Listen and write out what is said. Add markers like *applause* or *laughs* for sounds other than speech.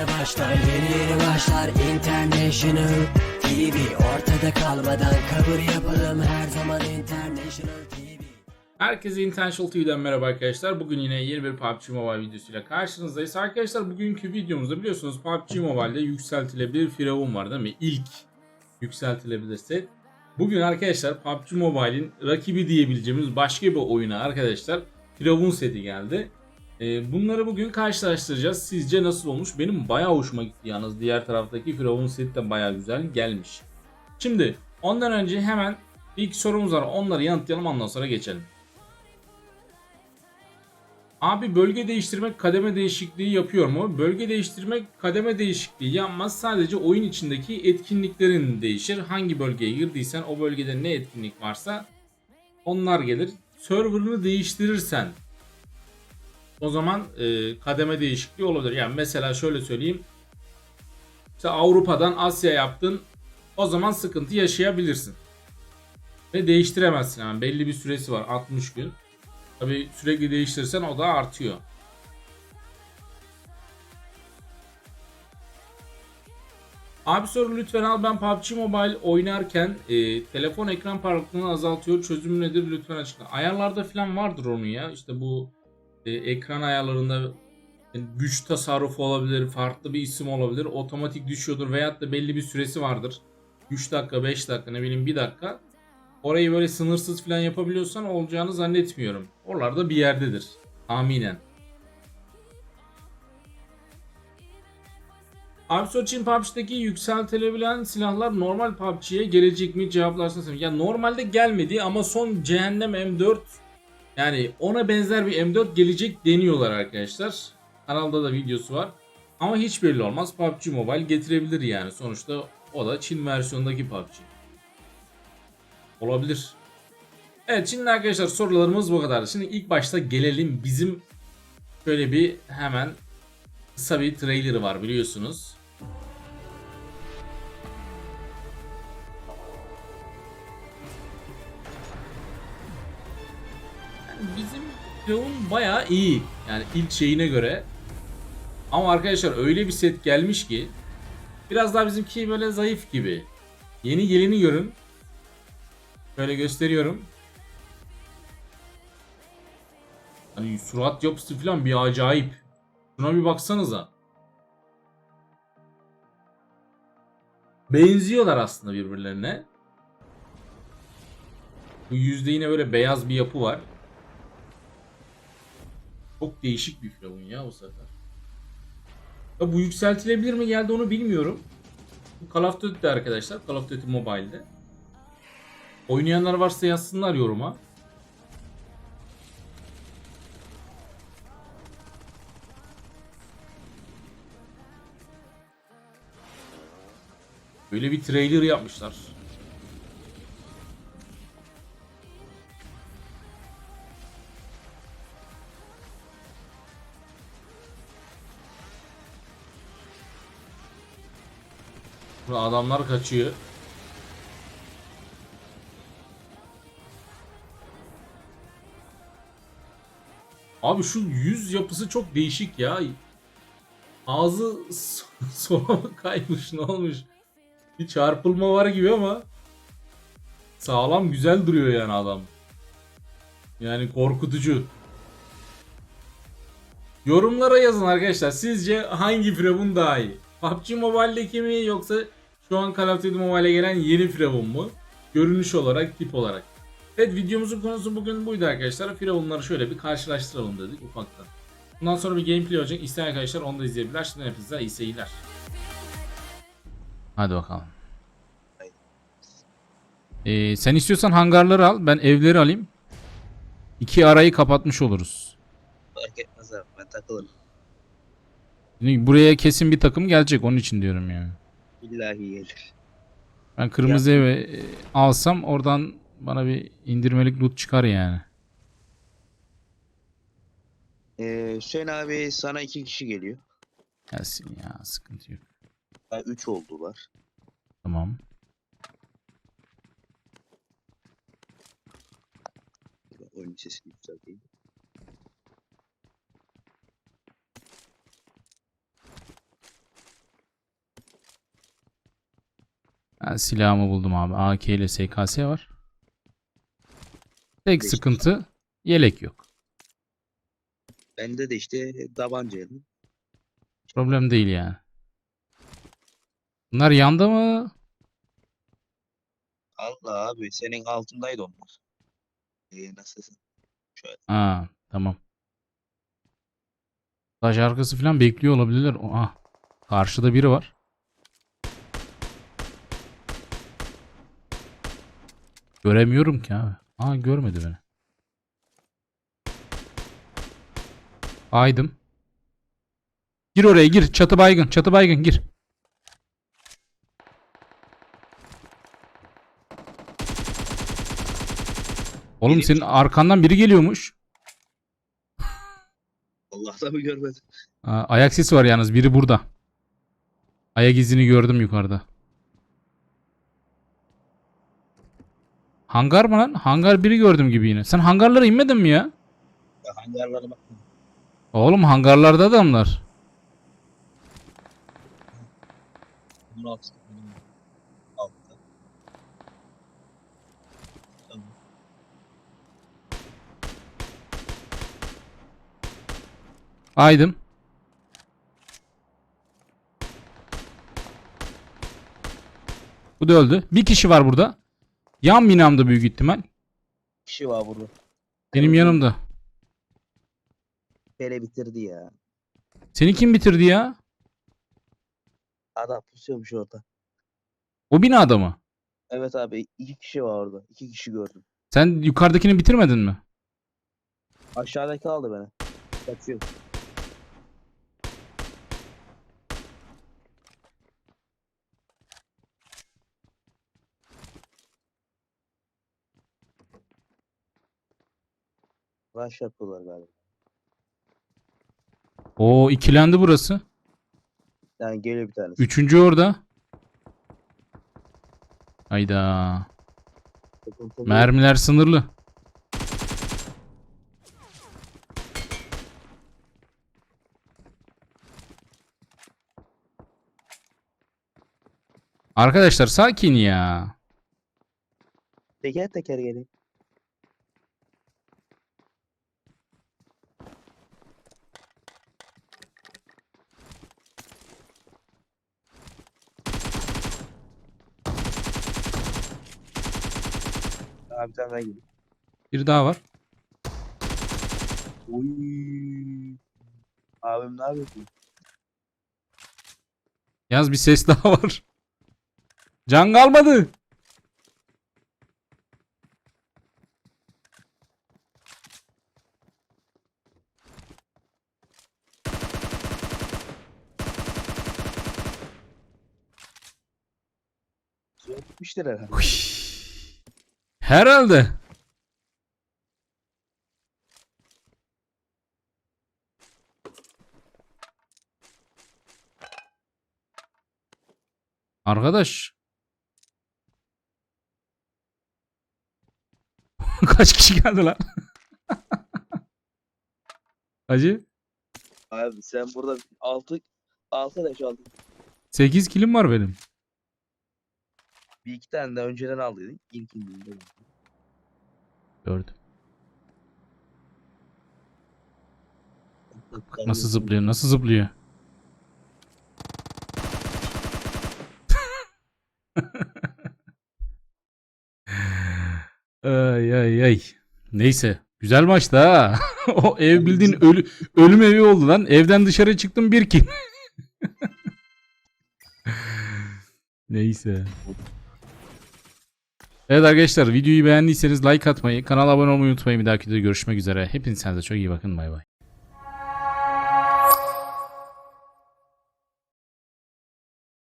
yeni başlar Yeni yeni başlar International TV Ortada kalmadan kabul yapalım Her zaman International TV Herkese Intentional TV'den merhaba arkadaşlar. Bugün yine yeni bir PUBG Mobile videosuyla karşınızdayız. Arkadaşlar bugünkü videomuzda biliyorsunuz PUBG Mobile'de yükseltilebilir firavun var değil mi? İlk yükseltilebilir set. Bugün arkadaşlar PUBG Mobile'in rakibi diyebileceğimiz başka bir oyuna arkadaşlar firavun seti geldi. Ee, bunları bugün karşılaştıracağız. Sizce nasıl olmuş? Benim bayağı hoşuma gitti yalnız. Diğer taraftaki firavun seti de bayağı güzel gelmiş. Şimdi ondan önce hemen ilk sorumuz var. Onları yanıtlayalım ondan sonra geçelim. Abi bölge değiştirmek kademe değişikliği yapıyor mu? Bölge değiştirmek kademe değişikliği yapmaz. Sadece oyun içindeki etkinliklerin değişir. Hangi bölgeye girdiysen o bölgede ne etkinlik varsa onlar gelir. Server'ını değiştirirsen o zaman e, kademe değişikliği olabilir. Yani mesela şöyle söyleyeyim. İşte Avrupa'dan Asya yaptın. O zaman sıkıntı yaşayabilirsin. Ve değiştiremezsin hemen. Belli bir süresi var. 60 gün. Tabi sürekli değiştirirsen o da artıyor. Abi soru lütfen al ben PUBG Mobile oynarken e, telefon ekran parlaklığını azaltıyor. Çözümü nedir lütfen açıkla. Ayarlarda falan vardır onun ya. İşte bu e, ekran ayarlarında yani güç tasarrufu olabilir, farklı bir isim olabilir. Otomatik düşüyordur veyahut da belli bir süresi vardır. 3 dakika, 5 dakika, ne bileyim 1 dakika. Orayı böyle sınırsız falan yapabiliyorsan olacağını zannetmiyorum. Oralarda bir yerdedir. Tahminen. Abi Soçin PUBG'deki yükseltilebilen silahlar normal PUBG'ye gelecek mi cevaplarsın sen. Ya normalde gelmedi ama son Cehennem M4 yani ona benzer bir M4 gelecek deniyorlar arkadaşlar. Kanalda da videosu var. Ama hiç belli olmaz. PUBG Mobile getirebilir yani. Sonuçta o da Çin versiyondaki PUBG. Olabilir. Evet şimdi arkadaşlar sorularımız bu kadar. Şimdi ilk başta gelelim bizim şöyle bir hemen kısa bir trailer var biliyorsunuz. Bizim Leon bayağı iyi. Yani ilk şeyine göre. Ama arkadaşlar öyle bir set gelmiş ki biraz daha bizimki böyle zayıf gibi. Yeni geleni görün. Şöyle gösteriyorum. Hani surat yapısı falan bir acayip. Şuna bir baksanıza. Benziyorlar aslında birbirlerine. Bu yüzde yine böyle beyaz bir yapı var. Çok değişik bir firavun ya o sefer. Ya bu yükseltilebilir mi geldi onu bilmiyorum. Bu Call of Duty'de arkadaşlar. Call of Duty Mobile'de. Oynayanlar varsa yazsınlar yoruma. Böyle bir trailer yapmışlar. Adamlar kaçıyor. Abi şu yüz yapısı çok değişik ya. Ağzı *laughs* sola mı kaymış ne olmuş? Bir çarpılma var gibi ama sağlam güzel duruyor yani adam. Yani korkutucu. Yorumlara yazın arkadaşlar. Sizce hangi firavun daha iyi? PUBG Mobile'deki mi yoksa şu an Call of Duty Mobile'e gelen yeni firavun mu? Görünüş olarak, tip olarak. Evet videomuzun konusu bugün buydu arkadaşlar. Firavunları şöyle bir karşılaştıralım dedik ufaktan. Bundan sonra bir gameplay olacak. İsteyen arkadaşlar onu da izleyebilirler. Şimdi hepinize iyi seyirler. Hadi bakalım. Ee, sen istiyorsan hangarları al. Ben evleri alayım. İki arayı kapatmış oluruz. Fark etmez abi ben takılırım. Buraya kesin bir takım gelecek. Onun için diyorum yani. İllahi gelir. Ben kırmızı eve e, alsam oradan bana bir indirmelik loot çıkar yani. Ee, Hüseyin abi sana iki kişi geliyor. Gelsin ya sıkıntı yok. Ha, Üç oldular. Tamam. Oyun sesini yükselteyim. Ben silahımı buldum abi. AK ile SKS var. Tek Geçmiş. sıkıntı yelek yok. Bende de işte tabancaydı. Problem değil yani. Bunlar yanda mı? Allah abi senin altındaydı onlar. Ee, nasılsın? Şöyle. Ha, tamam. Taş arkası falan bekliyor olabilirler. Ah, karşıda biri var. Göremiyorum ki abi. Aa görmedi beni. Aydım. Gir oraya gir. Çatı baygın. Çatı baygın gir. Oğlum senin arkandan biri geliyormuş. Allah'tan mı görmedim? Aa, ayak sesi var yalnız biri burada. Ayak izini gördüm yukarıda. Hangar mı lan? Hangar biri gördüm gibi yine. Sen hangarlara inmedin mi ya? Ya hangarlara baktım. Oğlum hangarlarda adamlar. Bunun altı. Bunun altta. Tamam. Aydım. Bu da öldü. Bir kişi var burada. Yan binamda büyük ihtimal. Kişi var burada. Benim yanımda. Pele bitirdi ya. Seni kim bitirdi ya? Adam pusuyormuş orada. O binada mı? Evet abi iki kişi var orada. İki kişi gördüm. Sen yukarıdakini bitirmedin mi? Aşağıdaki aldı beni. Kaçıyor. Rush yapıyorlar galiba. Oo ikilendi burası. Yani geliyor bir tanesi. Üçüncü orada. Hayda. Sıkıntılı. Mermiler sınırlı. Arkadaşlar sakin ya. Teker teker gelin. Abi bir tane daha geliyor. Bir daha var. Oy. Abim ne yapıyorsun? Yalnız bir ses daha var. Can kalmadı. Suya gitmiştir herhalde. Herhalde. Arkadaş. *laughs* Kaç kişi geldi lan? *laughs* Hacı Abi sen burada 6 6 leş aldın. 8 kilim var benim. Bir iki tane de önceden aldıydın. İlkinde. Gördüm. Nasıl zıplıyor? Nasıl zıplıyor? *laughs* ay ay ay. Neyse. Güzel maçtı ha. *laughs* o ev bildiğin ölü, ölüm evi oldu lan. Evden dışarı çıktım bir kim. *laughs* Neyse. Evet arkadaşlar videoyu beğendiyseniz like atmayı, kanala abone olmayı unutmayın. Bir dahaki videoda görüşmek üzere. Hepinize çok iyi bakın. Bay bay.